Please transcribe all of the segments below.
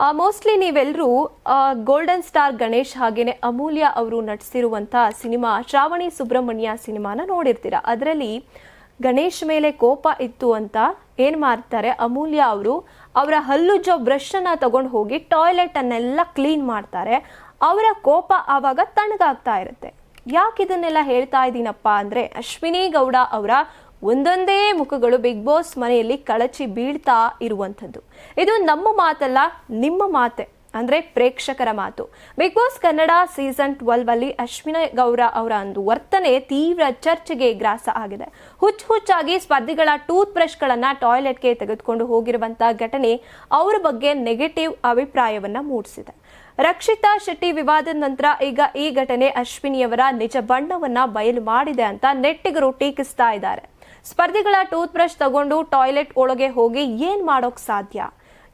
Mostly ನೀವೆಲ್ಲರೂ golden star Ganesh ಹಾಗೇನೆ ಅಮೂಲ್ಯ ಅವರು ನಟಿಸಿರುವಂತ ಸಿನಿಮಾ ಶ್ರಾವಣಿ ಸುಬ್ರಹ್ಮಣ್ಯ ಸಿನಿಮಾನ ನೋಡಿರ್ತೀರ? ಅದರಲ್ಲಿ ಗಣೇಶ್ ಮೇಲೆ ಕೋಪ ಇತ್ತು ಅಂತ ಏನ್ ಮಾಡ್ತಾರೆ? ಅಮೂಲ್ಯ ಅವರು ಅವರ ಹಲ್ಲುಜ್ಜೋ ಬ್ರಷ್ ಅನ್ನ ತಗೊಂಡು ಹೋಗಿ ಟಾಯ್ಲೆಟ್ ಅನ್ನೆಲ್ಲ ಕ್ಲೀನ್ ಮಾಡ್ತಾರೆ. ಅವರ ಕೋಪ ಆವಾಗ ತಣ್ಣಗಾಗ್ತಾ ಇರುತ್ತೆ. ಯಾಕೆ ಇದನ್ನೆಲ್ಲ ಹೇಳ್ತಾ ಇದ್ದೀನಪ್ಪ ಅಂದ್ರೆ ಅಶ್ವಿನಿ ಗೌಡ ಅವರ ಒಂದೊಂದೇ ಮುಖಗಳು ಬಿಗ್ ಬಾಸ್ ಮನೆಯಲ್ಲಿ ಕಳಚಿ ಬೀಳ್ತಾ ಇರುವಂಥದ್ದು. ಇದು ನಮ್ಮ ಮಾತಲ್ಲ, ನಿಮ್ಮ ಮಾತೆ, ಅಂದ್ರೆ ಪ್ರೇಕ್ಷಕರ ಮಾತು. Big boss Kannada season twelve ಅಲ್ಲಿ ಅಶ್ವಿನ ಗೌರ ಅವರ ಒಂದು ವರ್ತನೆ ತೀವ್ರ ಚರ್ಚೆಗೆ ಗ್ರಾಸ ಆಗಿದೆ. ಹುಚ್ಚು ಹುಚ್ಚಾಗಿ ಸ್ಪರ್ಧಿಗಳ ಟೂತ್ ಬ್ರಷ್ಗಳನ್ನ ಟಾಯ್ಲೆಟ್ಗೆ ತೆಗೆದುಕೊಂಡು ಹೋಗಿರುವಂತಹ ಘಟನೆ ಅವರ ಬಗ್ಗೆ ನೆಗೆಟಿವ್ ಅಭಿಪ್ರಾಯವನ್ನ ಮೂಡಿಸಿದೆ. ರಕ್ಷಿತಾ ಶೆಟ್ಟಿ ವಿವಾದದ ನಂತರ ಈಗ ಈ ಘಟನೆ ಅಶ್ವಿನಿಯವರ ನಿಜ ಬಣ್ಣವನ್ನ ಬಯಲು ಮಾಡಿದೆ ಅಂತ ನೆಟ್ಟಿಗರು ಟೀಕಿಸ್ತಾ ಇದ್ದಾರೆ. ಸ್ಪರ್ಧಿಗಳ ಟೂತ್ ಬ್ರಷ್ ತಗೊಂಡು ಟಾಯ್ಲೆಟ್ ಒಳಗೆ ಹೋಗಿ ಏನ್ ಮಾಡೋಕ್ ಸಾಧ್ಯ?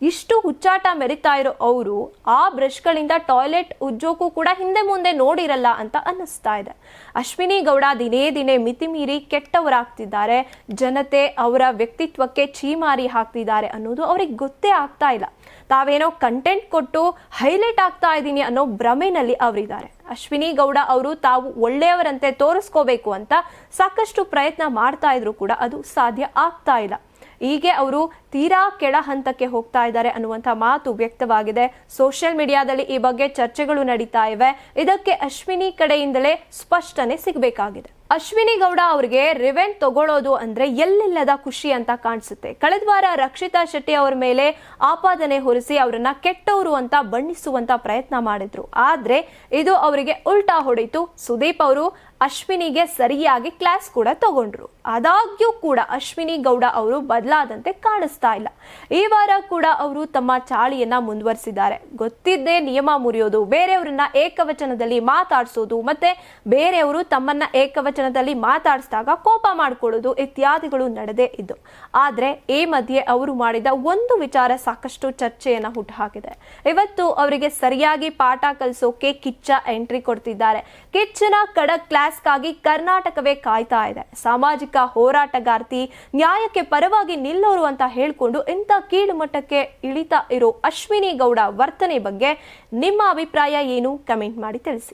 ಇಷ್ಟು ಹುಚ್ಚಾಟ ಮೆರಿತಾ ಇರೋ ಅವರು ಆ ಬ್ರಷ್ಗಳಿಂದ ಟಾಯ್ಲೆಟ್ ಉಜ್ಜೋಕು ಕೂಡ ಹಿಂದೆ ಮುಂದೆ ನೋಡಿರಲ್ಲ ಅಂತ ಅನ್ನಿಸ್ತಾ ಇದೆ. ಅಶ್ವಿನಿ ಗೌಡ ದಿನೇ ದಿನೇ ಮಿತಿ ಮೀರಿ ಕೆಟ್ಟವರಾಗ್ತಿದ್ದಾರೆ. ಜನತೆ ಅವರ ವ್ಯಕ್ತಿತ್ವಕ್ಕೆ ಚೀಮಾರಿ ಹಾಕ್ತಿದ್ದಾರೆ ಅನ್ನೋದು ಅವ್ರಿಗೆ ಗೊತ್ತೇ ಆಗ್ತಾ ಇಲ್ಲ. ತಾವೇನೋ ಕಂಟೆಂಟ್ ಕೊಟ್ಟು ಹೈಲೈಟ್ ಆಗ್ತಾ ಇದ್ದೀನಿ ಅನ್ನೋ ಭ್ರಮೆನಲ್ಲಿ ಅವರಿದ್ದಾರೆ. ಅಶ್ವಿನಿ ಗೌಡ ಅವರು ತಾವು ಒಳ್ಳೆಯವರಂತೆ ತೋರಿಸ್ಕೋಬೇಕು ಅಂತ ಸಾಕಷ್ಟು ಪ್ರಯತ್ನ ಮಾಡ್ತಾ ಇದ್ರು ಕೂಡ ಅದು ಸಾಧ್ಯ ಆಗ್ತಾ ಇಲ್ಲ. ಹೀಗೆ ಅವರು ತೀರಾ ಕೆಳ ಹಂತಕ್ಕೆ ಹೋಗ್ತಾ ಇದ್ದಾರೆ ಅನ್ನುವಂಥ ಮಾತು ವ್ಯಕ್ತವಾಗಿದೆ. ಸೋಷಿಯಲ್ ಮೀಡಿಯಾದಲ್ಲಿ ಈ ಬಗ್ಗೆ ಚರ್ಚೆಗಳು ನಡೀತಾ ಇವೆ. ಇದಕ್ಕೆ ಅಶ್ವಿನಿ ಕಡೆಯಿಂದಲೇ ಸ್ಪಷ್ಟನೆ ಸಿಗಬೇಕಾಗಿದೆ. ಅಶ್ವಿನಿ ಗೌಡ ಅವರಿಗೆ ರಿವೆಂಟ್ ತಗೊಳ್ಳೋದು ಅಂದ್ರೆ ಎಲ್ಲಿಲ್ಲದ ಖುಷಿ ಅಂತ ಕಾಣಿಸುತ್ತೆ. ಕಳೆದ ವಾರ ರಕ್ಷಿತಾ ಶೆಟ್ಟಿ ಅವರ ಮೇಲೆ ಆಪಾದನೆ ಹೊರಿಸಿ ಅವರನ್ನ ಕೆಟ್ಟವರು ಅಂತ ಬಣ್ಣಿಸುವಂತ ಪ್ರಯತ್ನ ಮಾಡಿದ್ರು. ಆದ್ರೆ ಇದು ಅವರಿಗೆ ಉಲ್ಟಾ ಹೊಡೆಯಿತು ಸುದೀಪ್ ಅವರು ಅಶ್ವಿನಿಗೆ ಸರಿಯಾಗಿ ಕ್ಲಾಸ್ ಕೂಡ ತಗೊಂಡ್ರು. ಆದಾಗ್ಯೂ ಕೂಡ ಅಶ್ವಿನಿ ಗೌಡ ಅವರು ಬದಲಾದಂತೆ ಕಾಣಿಸ್ತಾ ಇಲ್ಲ. ಈ ವಾರ ಕೂಡ ಅವರು ತಮ್ಮ ಚಾಳಿಯನ್ನ ಮುಂದುವರಿಸಿದ್ದಾರೆ. ಗೊತ್ತಿದ್ದೇ ನಿಯಮ ಮುರಿಯೋದು, ಬೇರೆಯವರನ್ನ ಏಕವಚನದಲ್ಲಿ ಮಾತಾಡಿಸೋದು ಮತ್ತೆ ಬೇರೆಯವರು ತಮ್ಮನ್ನ ಏಕವಚನದಲ್ಲಿ ಮಾತಾಡಿಸಿದಾಗ ಕೋಪ ಮಾಡಿಕೊಳ್ಳೋದು ಇತ್ಯಾದಿಗಳು ನಡೆದೇ ಇದ್ದು. ಆದ್ರೆ ಈ ಮಧ್ಯೆ ಅವರು ಮಾಡಿದ ಒಂದು ವಿಚಾರ ಸಾಕಷ್ಟು ಚರ್ಚೆಯನ್ನ ಹುಟ್ಟುಹಾಕಿದೆ ಇವತ್ತು ಅವರಿಗೆ ಸರಿಯಾಗಿ ಪಾಠ ಕಲಿಸೋಕೆ ಕಿಚ್ಚ ಎಂಟ್ರಿ ಕೊಡ್ತಿದ್ದಾರೆ. ಕಿಚ್ಚನ ಖಡಕ್ ಕ್ಲಾಸ್ಗಾಗಿ ಕರ್ನಾಟಕವೇ ಕಾಯ್ತಾ ಇದೆ. ಸಾಮಾಜಿಕ ಹೋರಾಟಗಾರ್ತಿ ನ್ಯಾಯಕ್ಕೆ ಪರವಾಗಿ ನಿಲ್ಲೋರು ಅಂತ ಹೇಳ್ಕೊಂಡು ಇಂಥ ಕೀಳು ಮಟ್ಟಕ್ಕೆ ಇಳಿತಾ ಇರೋ ಅಶ್ವಿನಿ ಗೌಡ ವರ್ತನೆ ಬಗ್ಗೆ ನಿಮ್ಮ ಅಭಿಪ್ರಾಯ ಏನು? ಕಮೆಂಟ್ ಮಾಡಿ ತಿಳಿಸಿ.